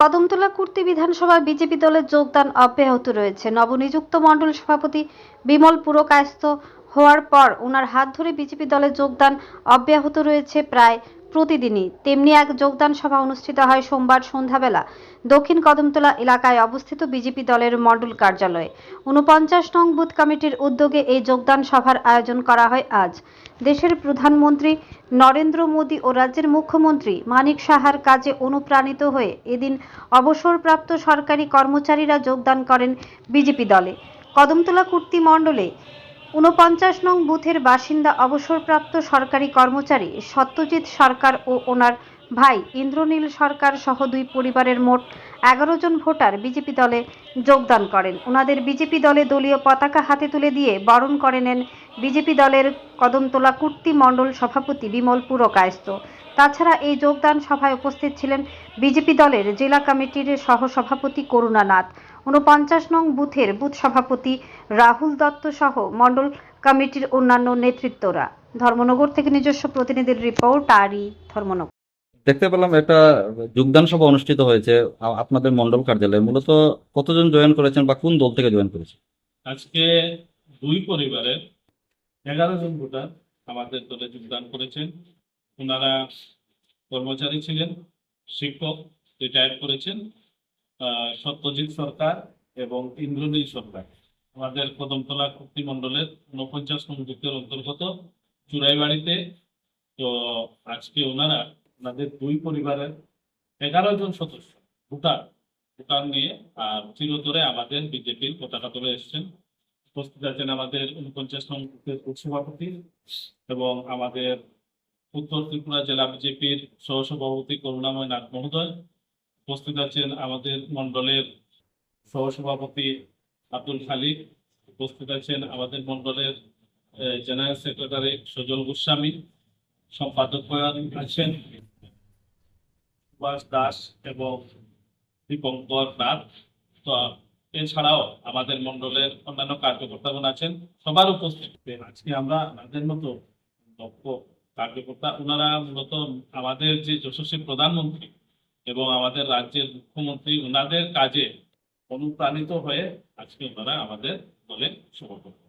কদমতলা কুর্তি বিধানসভা বিজেপি দলের যোগদান অব্যাহত রয়েছে। নবনিযুক্ত মণ্ডল সভাপতি বিমল পুরকায়স্থ হওয়ার পর ওনার হাত ধরে বিজেপি দলে যোগদান অব্যাহত রয়েছে প্রায় প্রতিদিনই তেমনি এক যোগদান সভা অনুষ্ঠিত হয় সোমবার সন্ধ্যাবেলা। দক্ষিণ কদমতলা এলাকায় অবস্থিত বিজেপি দলের মণ্ডল কার্যালয়ে। ঊনপঞ্চাশ নং বুথ কমিটির উদ্যোগে এই যোগদান সভার আয়োজন করা হয় আজ। দেশের প্রধানমন্ত্রী নরেন্দ্র মোদী ও রাজ্যের মুখ্যমন্ত্রী মানিক সাহার কাজে অনুপ্রাণিত হয়ে এদিন অবসরপ্রাপ্ত সরকারি কর্মচারীরা যোগদান করেন বিজেপি দলে। কদমতলা কুর্তি মণ্ডলে ঊনপঞ্চাশ নং বুথের বাসিন্দা অবসরপ্রাপ্ত সরকারি কর্মচারী সত্যজিৎ সরকার ও ওনার ভাই ইন্দ্রনীল সরকার সহ দুই পরিবারের মোট এগারো জন ভোটার বিজেপি দলে যোগদান করেন। ওনাদের বিজেপি দলে দলীয় পতাকা হাতে তুলে দিয়ে বরণ করে নেন বিজেপি দলের কদমতলা কুর্তি মণ্ডল সভাপতি বিমল পুরকায়স্থ। তাছাড়া এই যোগদান সভায় উপস্থিত ছিলেন বিজেপি দলের জেলা কমিটির সহসভাপতি করুণা নাথ ঊনপঞ্চাশ নং বুথের বুথ সভাপতি রাহুল দত্ত সহ মণ্ডল কমিটির অন্যান্য নেতৃত্বরা। ধর্মনগর থেকে নিজস্ব প্রতিনিধির রিপোর্ট আরই ধর্মনগর। দেখতে পেলাম একটা যোগদান সভা অনুষ্ঠিত হয়েছে আপনাদের মন্ডল কার্যালয়ে। মূলত কতজন জয়েন করেছেন বা কোন দল থেকে জয়েন করেছেন? আজকে দুই পরিবারের এগারো জন ভোটার আমাদের দলে যোগদান করেছেন। ওনারা কর্মচারী ছিলেন শিক্ষক রিটায়ার করেছেন। সত্যজিৎ সরকার এবং ইন্দ্রনীল সরকার। আমাদের কদমতলা মণ্ডলের ঊনপঞ্চাশ নং বুথের অন্তর্গত চুরাইবাড়িতে তো আজকে ওনারা, ওনাদের দুই পরিবারের এগারো জন সদস্য ভুটান ভুটান নিয়ে, আর চিরতরে আমাদের বিজেপির পতাকা তুলে এসেছেন। উপস্থিত আছেন আমাদের উনপঞ্চাশ নং বুথের সভাপতি এবং আমাদের উত্তর ত্রিপুরা জেলা বিজেপির সহসভাপতি করুণাময় নাথ মহোদয়। উপস্থিত আছেন আমাদের মণ্ডলের সহসভাপতি আব্দুল খালিক উপস্থিত আছেন আমাদের মন্ডলের জেনারেল সেক্রেটারি সজল গোস্বামী, সম্পাদক আছেন সুভাষ দাস এবং দীপঙ্কর নাথ। তো, এছাড়াও আমাদের মণ্ডলের অন্যান্য কার্যকর্তাগণ আছেন, সবার উপস্থিতিতে আজকে আমরা আমাদের মতো দক্ষ কার্যকর্তা। ওনারা মূলত আমাদের যে যশস্বী প্রধানমন্ত্রী এবং আমাদের রাজ্যের মুখ্যমন্ত্রী ওনাদের কাজে অনুপ্রাণিত হয়ে আজকে ওনারা আমাদের দলে সমর্থন।